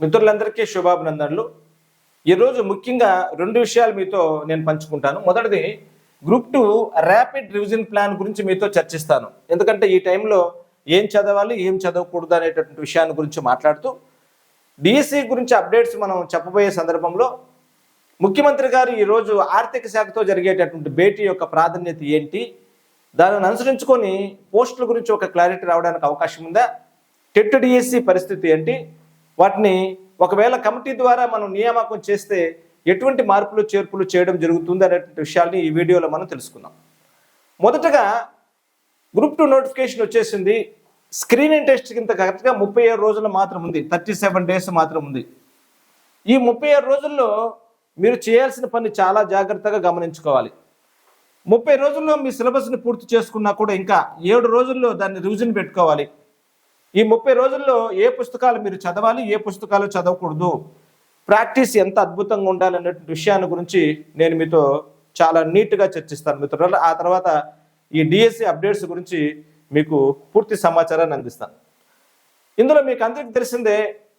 మిత్రులందరికీ శుభాభినందనలు. ఈరోజు ముఖ్యంగా రెండు విషయాలు మీతో నేను పంచుకుంటాను. మొదటిది group two rapid revision plan గురించి మీతో చర్చిస్తాను. ఎందుకంటే ఈ టైంలో ఏం చదవాలి ఏం చదవకూడదు అనేటటువంటి విషయాన్ని గురించి మాట్లాడుతూ డిఎస్సి గురించి అప్డేట్స్ మనం చెప్పబోయే సందర్భంలో ముఖ్యమంత్రి గారు ఈరోజు ఆర్థిక శాఖతో జరిగేటటువంటి భేటీ యొక్క ప్రాధాన్యత ఏంటి? దానిని అనుసరించుకొని పోస్టుల గురించి ఒక క్లారిటీ రావడానికి అవకాశం ఉందా? టెట్ డిఎస్సి పరిస్థితి ఏంటి? వాటిని ఒకవేళ కమిటీ ద్వారా మనం నియామకం చేస్తే ఎటువంటి మార్పులు చేర్పులు చేయడం జరుగుతుంది అనేటువంటి విషయాల్ని ఈ వీడియోలో మనం తెలుసుకుందాం. మొదటగా గ్రూప్ టూ నోటిఫికేషన్ వచ్చేసింది. స్క్రీనింగ్ టెస్ట్ కింద కరెక్ట్గా ముప్పై ఏడు రోజులు మాత్రం ఉంది. థర్టీ సెవెన్ డేస్ మాత్రం ఉంది. ఈ ముప్పై ఏడు రోజుల్లో మీరు చేయాల్సిన పని చాలా జాగ్రత్తగా గమనించుకోవాలి. ముప్పై రోజుల్లో మీ సిలబస్ని పూర్తి చేసుకున్నా కూడా ఇంకా ఏడు రోజుల్లో దాన్ని రివిజన్ పెట్టుకోవాలి. ఈ ముప్పై రోజుల్లో ఏ పుస్తకాలు మీరు చదవాలి ఏ పుస్తకాలు చదవకూడదు? ప్రాక్టీస్ ఎంత అద్భుతంగా ఉండాలనేటువంటి విషయాన్ని గురించి నేను మీతో చాలా నీట్గా చర్చిస్తాను మిత్రులు ఆ తర్వాత ఈ డిఎస్సి అప్డేట్స్ గురించి మీకు పూర్తి సమాచారాన్ని అందిస్తాను. ఇందులో మీకు అందరికీ తెలిసిందే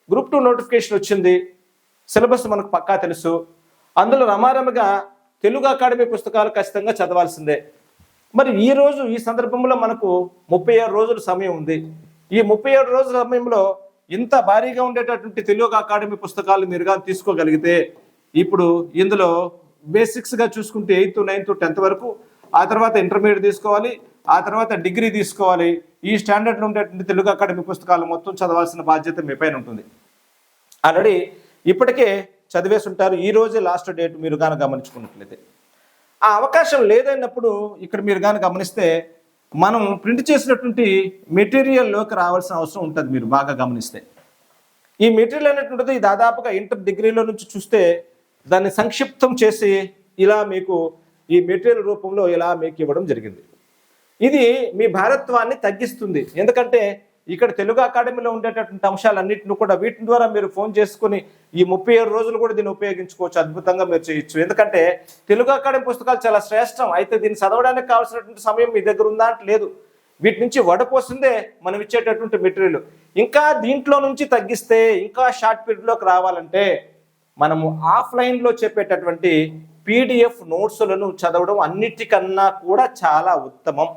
గ్రూప్ టూ నోటిఫికేషన్ వచ్చింది. సిలబస్ మనకు పక్కా తెలుసు. అందులో రమారమగా తెలుగు అకాడమీ పుస్తకాలు ఖచ్చితంగా చదవాల్సిందే. మరి ఈ రోజు ఈ సందర్భంలో మనకు ముప్పై ఆరు రోజుల సమయం ఉంది. ఈ ముప్పై ఏడు రోజుల సమయంలో ఇంత భారీగా ఉండేటటువంటి తెలుగు అకాడమీ పుస్తకాలు మీరు కానీ తీసుకోగలిగితే ఇప్పుడు ఇందులో బేసిక్స్గా చూసుకుంటే ఎయిత్ నైన్త్ టెన్త్ వరకు ఆ తర్వాత ఇంటర్మీడియట్ తీసుకోవాలి ఆ తర్వాత డిగ్రీ తీసుకోవాలి. ఈ స్టాండర్డ్లో ఉండేటువంటి తెలుగు అకాడమీ పుస్తకాలు మొత్తం చదవాల్సిన బాధ్యత మీ పైన ఉంటుంది. ఆల్రెడీ ఇప్పటికే చదివేసి ఉంటారు ఈ రోజే లాస్ట్ డేట్ మీరు కానీ గమనించుకున్నట్లయితే. ఆ అవకాశం లేదన్నప్పుడు ఇక్కడ మీరు కానీ గమనిస్తే మనం ప్రింట్ చేసినటువంటి మెటీరియల్లోకి రావాల్సిన అవసరం ఉంటుంది మీరు బాగా గమనిస్తే. ఈ మెటీరియల్ అనేటువంటిది దాదాపుగా ఇంటర్ డిగ్రీలో నుంచి చూస్తే దాన్ని సంక్షిప్తం చేసి ఇలా మీకు ఈ మెటీరియల్ రూపంలో ఇలా మీకు ఇవ్వడం జరిగింది. ఇది మీ భారత్వాన్ని తగ్గిస్తుంది. ఎందుకంటే ఇక్కడ తెలుగు అకాడమీలో ఉండేటటువంటి అంశాలన్నింటిని కూడా వీటి ద్వారా మీరు ఫోన్ చేసుకుని ఈ ముప్పై ఏడు రోజులు కూడా దీన్ని ఉపయోగించుకోవచ్చు. అద్భుతంగా మీరు చేయొచ్చు. ఎందుకంటే తెలుగు అకాడమీ పుస్తకాలు చాలా శ్రేష్టం. అయితే దీన్ని చదవడానికి కావాల్సినటువంటి సమయం మీ దగ్గర ఉందా అంటే లేదు. వీటి నుంచి వడపోసిందే మనం ఇచ్చేటటువంటి మెటీరియల్. ఇంకా దీంట్లో నుంచి తగ్గిస్తే ఇంకా షార్ట్ పీరియడ్లోకి రావాలంటే మనము ఆఫ్లైన్లో చెప్పేటటువంటి పీడిఎఫ్ నోట్స్లను చదవడం అన్నిటికన్నా కూడా చాలా ఉత్తమం.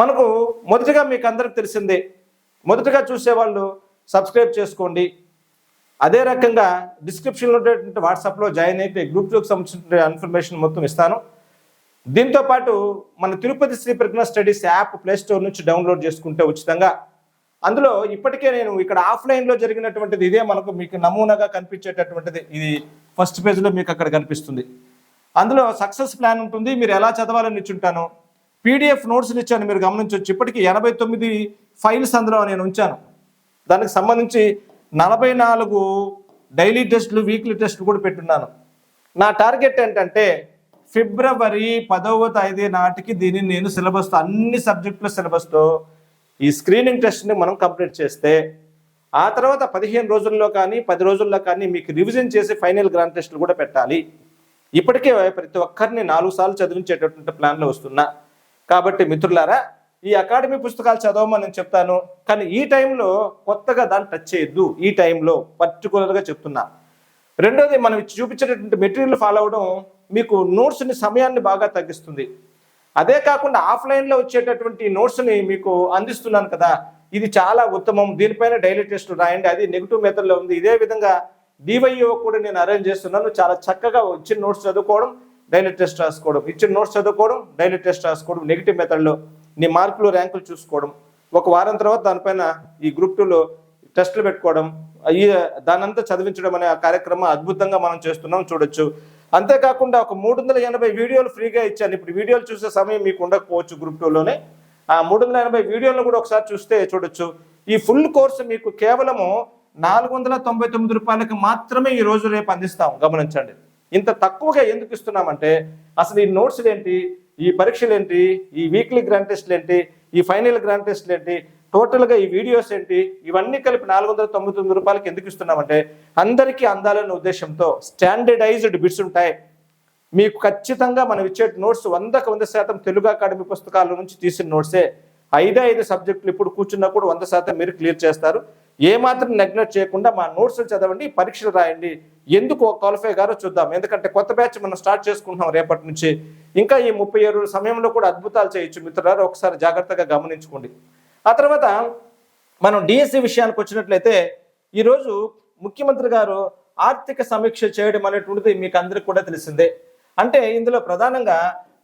మనకు మొదటగా మీకు అందరికి తెలిసిందే మొదటగా చూసేవాళ్ళు సబ్స్క్రైబ్ చేసుకోండి. అదే రకంగా డిస్క్రిప్షన్లో ఉండేటువంటి వాట్సాప్లో జాయిన్ అయితే గ్రూప్లోకి సంబంధించిన ఇన్ఫర్మేషన్ మొత్తం ఇస్తాను. దీంతో పాటు మన Tirupati Sri Pragna studies app play store నుంచి డౌన్లోడ్ చేసుకుంటే ఉచితంగా. అందులో ఇప్పటికే నేను ఇక్కడ ఆఫ్లైన్లో జరిగినటువంటిది ఇదే మనకు మీకు నమూనాగా కనిపించేటటువంటిది. ఇది ఫస్ట్ పేజ్లో మీకు అక్కడ కనిపిస్తుంది. అందులో సక్సెస్ ప్లాన్ ఉంటుంది. మీరు ఎలా చదవాలని ఇచ్చుంటాను పీడిఎఫ్ నోట్స్ని ఇచ్చాను. మీరు గమనించవచ్చు ఇప్పటికి ఎనభై తొమ్మిది ఫైల్స్ అందులో నేను ఉంచాను. దానికి సంబంధించి నలభై నాలుగు డైలీ టెస్టులు వీక్లీ టెస్టులు కూడా పెట్టున్నాను. నా టార్గెట్ ఏంటంటే ఫిబ్రవరి పదవ తేదీ నాటికి దీన్ని నేను సిలబస్తో అన్ని సబ్జెక్టుల సిలబస్తో ఈ స్క్రీనింగ్ టెస్ట్ని మనం కంప్లీట్ చేస్తే ఆ తర్వాత పదిహేను రోజుల్లో కానీ పది రోజుల్లో కానీ మీకు రివిజన్ చేసి ఫైనల్ గ్రాండ్ టెస్టులు కూడా పెట్టాలి. ఇప్పటికే ప్రతి ఒక్కరిని నాలుగు సార్లు చదివించేటటువంటి ప్లాన్లో వస్తున్నా. కాబట్టి మిత్రులారా ఈ అకాడమీ పుస్తకాలు చదవమని నేను చెప్తాను కానీ ఈ టైంలో కొత్తగా దాన్ని టచ్ చేయొద్దు. ఈ టైంలో పర్టికులర్గా చెప్తున్నా. రెండోది మనం చూపించేటటువంటి మెటీరియల్ ఫాలో అవడం మీకు నోట్స్ని సమయాన్ని బాగా తగ్గిస్తుంది. అదే కాకుండా ఆఫ్లైన్లో వచ్చేటటువంటి నోట్స్ని మీకు అందిస్తున్నాను కదా ఇది చాలా ఉత్తమం. దీనిపైన డైలీ టెస్ట్ రాయండి. అది నెగిటివ్ మెథడ్లో ఉంది. ఇదే విధంగా డివైఓ కూడా నేను అరేంజ్ చేస్తున్నాను. చాలా చక్కగా వచ్చిన నోట్స్ చదువుకోవడం డైలీ టెస్ట్ రాసుకోవడం ఇచ్చిన నోట్స్ చదువుకోవడం డైలీ టెస్ట్ రాసుకోవడం నెగిటివ్ మెథడ్లో నీ మార్కులు ర్యాంకులు చూసుకోవడం. ఒక వారం తర్వాత దానిపైన ఈ గ్రూప్ టూలో టెస్టులు పెట్టుకోవడం ఈ దానంతా చదివించడం అనే ఆ కార్యక్రమం అద్భుతంగా మనం చేస్తున్నాం చూడొచ్చు. అంతేకాకుండా ఒక మూడు వందల ఎనభై వీడియోలు ఫ్రీగా ఇచ్చాను. ఇప్పుడు వీడియోలు చూసే సమయం మీకు ఉండకపోవచ్చు గ్రూప్ టూలోనే ఆ మూడు వందల ఎనభై వీడియోలను కూడా ఒకసారి చూస్తే చూడొచ్చు. ఈ ఫుల్ కోర్సు మీకు కేవలము నాలుగు వందల తొంభై తొమ్మిది రూపాయలకి మాత్రమే ఈ రోజు రేపు అందిస్తాం. గమనించండి. ఇంత తక్కువగా ఎందుకు ఇస్తున్నామంటే అసలు ఈ నోట్స్లు ఏంటి ఈ పరీక్షలు ఏంటి ఈ వీక్లీ గ్రాండ్ టెస్ట్లు ఏంటి ఈ ఫైనల్ గ్రాండ్ టెస్ట్లు ఏంటి టోటల్గా ఈ వీడియోస్ ఏంటి ఇవన్నీ కలిపి నాలుగు వందల తొంభై తొమ్మిది రూపాయలకి ఎందుకు ఇస్తున్నామంటే అందరికీ అందాలనే ఉద్దేశంతో స్టాండర్డైజ్డ్ బిట్స్ ఉంటాయి. మీకు ఖచ్చితంగా మనం ఇచ్చే నోట్స్ వందకు వంద శాతం తెలుగు అకాడమీ పుస్తకాల నుంచి తీసిన నోట్సే. ఐదే ఐదు సబ్జెక్టులు ఇప్పుడు కూర్చున్నా కూడా వంద శాతం మీరు క్లియర్ చేస్తారు. ఏమాత్రం నెగ్లెక్ట్ చేయకుండా మా నోట్స్ చదవండి పరీక్షలు రాయండి. ఎందుకు క్వాలిఫై గారో చూద్దాం. ఎందుకంటే కొత్త బ్యాచ్ మనం స్టార్ట్ చేసుకుంటున్నాం రేపటి నుంచి. ఇంకా ఈ ముప్పై ఏడు సమయంలో కూడా అద్భుతాలు చేయొచ్చు మిత్రులారు. ఒకసారి జాగ్రత్తగా గమనించుకోండి. ఆ తర్వాత మనం డిఎస్సి విషయానికి వచ్చినట్లయితే ఈరోజు ముఖ్యమంత్రి గారు ఆర్థిక సమీక్ష చేయడం అనేటువంటిది మీకు అందరికి కూడా తెలిసిందే. అంటే ఇందులో ప్రధానంగా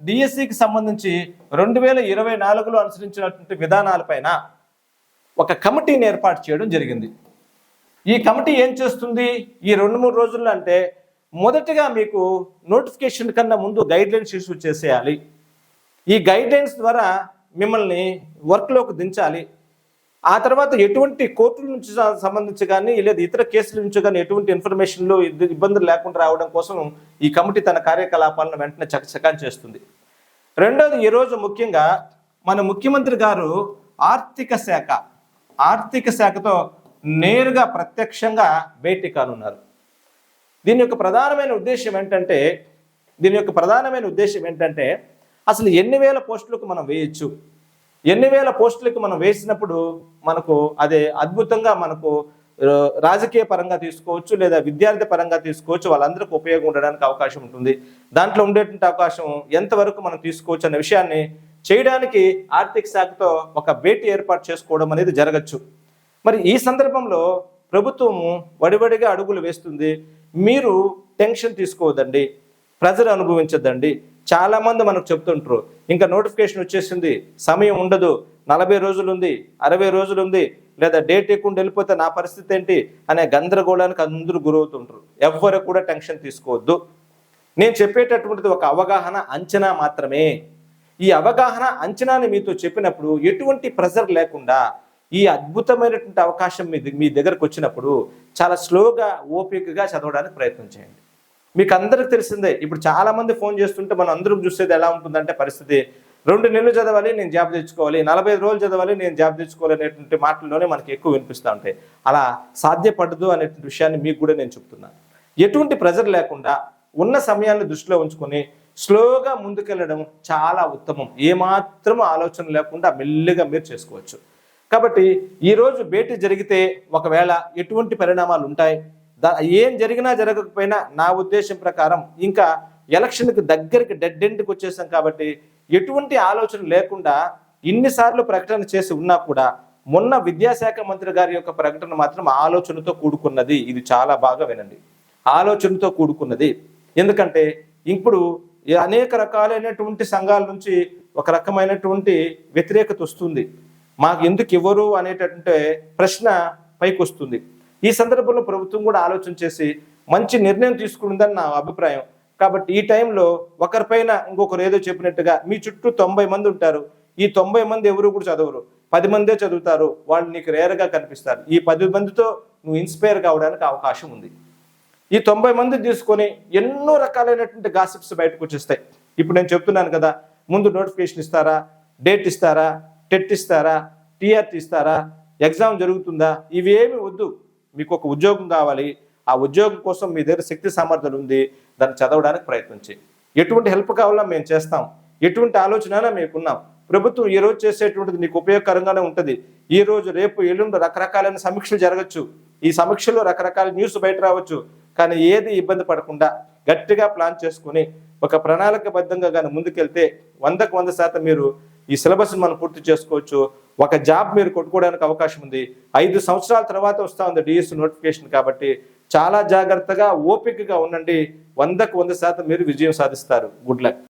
డిఎస్సికి సంబంధించి రెండు వేల ఇరవై నాలుగులో అనుసరించినటువంటి విధానాలపైన ఒక కమిటీని ఏర్పాటు చేయడం జరిగింది. ఈ కమిటీ ఏం చేస్తుంది? ఈ రెండు మూడు రోజుల్లో అంటే మొదటిగా మీకు నోటిఫికేషన్ కన్నా ముందు గైడ్ లైన్స్ ఇష్యూ చేసేయాలి. ఈ గైడ్ లైన్స్ ద్వారా మిమ్మల్ని వర్క్లోకి దించాలి. ఆ తర్వాత ఎటువంటి కోర్టుల నుంచి సంబంధించి కానీ లేదా ఇతర కేసుల నుంచి కానీ ఎటువంటి ఇన్ఫర్మేషన్లు ఇబ్బందులు లేకుండా రావడం కోసం ఈ కమిటీ తన కార్యకలాపాలను వెంటనే చకచకాన్ చేస్తుంది. రెండోది ఈరోజు ముఖ్యంగా మన ముఖ్యమంత్రి గారు ఆర్థిక శాఖ ఆర్థిక శాఖతో నేరుగా ప్రత్యక్షంగా భేటీ కానున్నారు. దీని యొక్క ప్రధానమైన ఉద్దేశం ఏంటంటే దీని యొక్క ప్రధానమైన ఉద్దేశం ఏంటంటే అసలు ఎన్ని వేల పోస్టులకు మనం వేయచ్చు? ఎన్ని వేల పోస్టులకు మనం వేసినప్పుడు మనకు అదే అద్భుతంగా మనకు రాజకీయ పరంగా తీసుకోవచ్చు లేదా విద్యార్థి పరంగా తీసుకోవచ్చు వాళ్ళందరికీ ఉపయోగం ఉండడానికి అవకాశం ఉంటుంది. దాంట్లో ఉండేటువంటి అవకాశం ఎంతవరకు మనం తీసుకోవచ్చు అనే విషయాన్ని చేయడానికి ఆర్థిక శాఖతో ఒక భేటీ ఏర్పాటు చేసుకోవడం అనేది జరగచ్చు. మరి ఈ సందర్భంలో ప్రభుత్వము వడివడిగా అడుగులు వేస్తుంది. మీరు టెన్షన్ తీసుకోవద్దండి. ప్రజలు అనుభవించద్దండి. చాలామంది మనకు చెప్తుంటారు. ఇంకా నోటిఫికేషన్ వచ్చేసింది. సమయం ఉండదు. నలభై రోజులు ఉంది అరవై రోజులు ఉంది లేదా డేట్ ఎక్కువ వెళ్ళిపోతే నా పరిస్థితి ఏంటి? అనే గందరగోళానికి అందరూ గురవుతుంటారు. ఎవ్వరు కూడా టెన్షన్ తీసుకోవద్దు. నేను చెప్పేటటువంటిది ఒక అవగాహన అంచనా మాత్రమే. ఈ అవగాహన అంచనాని మీతో చెప్పినప్పుడు ఎటువంటి ప్రెజర్ లేకుండా ఈ అద్భుతమైనటువంటి అవకాశం మీ మీ దగ్గరకు వచ్చినప్పుడు చాలా స్లోగా ఓపికగా చదవడానికి ప్రయత్నం చేయండి. మీకు అందరికి తెలిసిందే ఇప్పుడు చాలామంది ఫోన్ చేస్తుంటే మనం అందరం చూసేది ఎలా ఉంటుందంటే పరిస్థితి రెండు నెలలు చదవాలి నేను జాబ్ తెచ్చుకోవాలి నలభై రోజులు చదవాలి నేను జాబ్ తెచ్చుకోవాలి అనేటువంటి మాటల్లోనే మనకి ఎక్కువ వినిపిస్తూ ఉంటాయి. అలా సాధ్యపడదు అనేటువంటి విషయాన్ని మీకు కూడా నేను చెప్తున్నాను ఎటువంటి ప్రెజర్ లేకుండా ఉన్న సమయాన్ని దృష్టిలో ఉంచుకొని స్లోగా ముందుకెళ్ళడం చాలా ఉత్తమం. ఏమాత్రం ఆలోచన లేకుండా మెల్లిగా మీరు చేసుకోవచ్చు. కాబట్టి ఈరోజు భేటీ జరిగితే ఒకవేళ ఎటువంటి పరిణామాలు ఉంటాయి? దా ఏం జరిగినా జరగకపోయినా నా ఉద్దేశం ప్రకారం ఇంకా ఎలక్షన్కి దగ్గరికి డెడ్ ఎండ్కి వచ్చేసాం కాబట్టి ఎటువంటి ఆలోచన లేకుండా ఇన్నిసార్లు ప్రకటన చేసి ఉన్నా కూడా మొన్న విద్యాశాఖ మంత్రి గారి యొక్క ప్రకటన మాత్రం ఆలోచనతో కూడుకున్నది. ఇది చాలా బాగా వినండి. ఆలోచనతో కూడుకున్నది. ఎందుకంటే ఇప్పుడు అనేక రకాలైనటువంటి సంఘాల నుంచి ఒక రకమైనటువంటి వ్యతిరేకత వస్తుంది. మాకు ఎందుకు ఇవ్వరు అనేటటువంటి ప్రశ్న పైకి వస్తుంది. ఈ సందర్భంలో ప్రభుత్వం కూడా ఆలోచన చేసి మంచి నిర్ణయం తీసుకుందని నా అభిప్రాయం. కాబట్టి ఈ టైంలో ఒకరిపైన ఇంకొకరు ఏదో చెప్పినట్టుగా మీ చుట్టూ తొంభై మంది ఉంటారు. ఈ తొంభై మంది ఎవరు కూడా చదవరు. పది మందే చదువుతారు. వాళ్ళు నీకు రేర్గా కనిపిస్తారు. ఈ పది మందితో నువ్వు ఇన్స్పైర్ కావడానికి అవకాశం ఉంది. ఈ తొంభై మంది తీసుకొని ఎన్నో రకాలైనటువంటి గాసిప్స్ బయటకు వచ్చేస్తాయి. ఇప్పుడు నేను చెప్తున్నాను కదా ముందు నోటిఫికేషన్ ఇస్తారా డేట్ ఇస్తారా టెట్ ఇస్తారా టీఆర్టీ ఇస్తారా ఎగ్జామ్ జరుగుతుందా ఇవేమి వద్దు. మీకు ఒక ఉద్యోగం కావాలి ఆ ఉద్యోగం కోసం మీ దగ్గర శక్తి సామర్థ్యం ఉంది దాన్ని చదవడానికి ప్రయత్నించి ఎటువంటి హెల్ప్ కావాలో మేము చేస్తాం. ఎటువంటి ఆలోచన మీకున్నాం. ప్రభుత్వం ఈ రోజు చేసేటువంటిది నీకు ఉపయోగకరంగానే ఉంటుంది. ఈ రోజు రేపు ఎల్లుండి రకరకాలైన సమీక్షలు జరగచ్చు. ఈ సమీక్షలో రకరకాల న్యూస్ బయట రావచ్చు. కానీ ఏది ఇబ్బంది పడకుండా గట్టిగా ప్లాన్ చేసుకుని ఒక ప్రణాళికబద్ధంగా కానీ ముందుకెళ్తే వందకు వంద శాతం మీరు ఈ సిలబస్ని మనం పూర్తి చేసుకోవచ్చు. ఒక జాబ్ మీరు కొట్టుకోవడానికి అవకాశం ఉంది. ఐదు సంవత్సరాల తర్వాత వస్తూ ఉంది డిఎస్ నోటిఫికేషన్ కాబట్టి చాలా జాగ్రత్తగా ఓపికగా ఉండండి. వందకు వంద శాతం మీరు విజయం సాధిస్తారు. Good luck.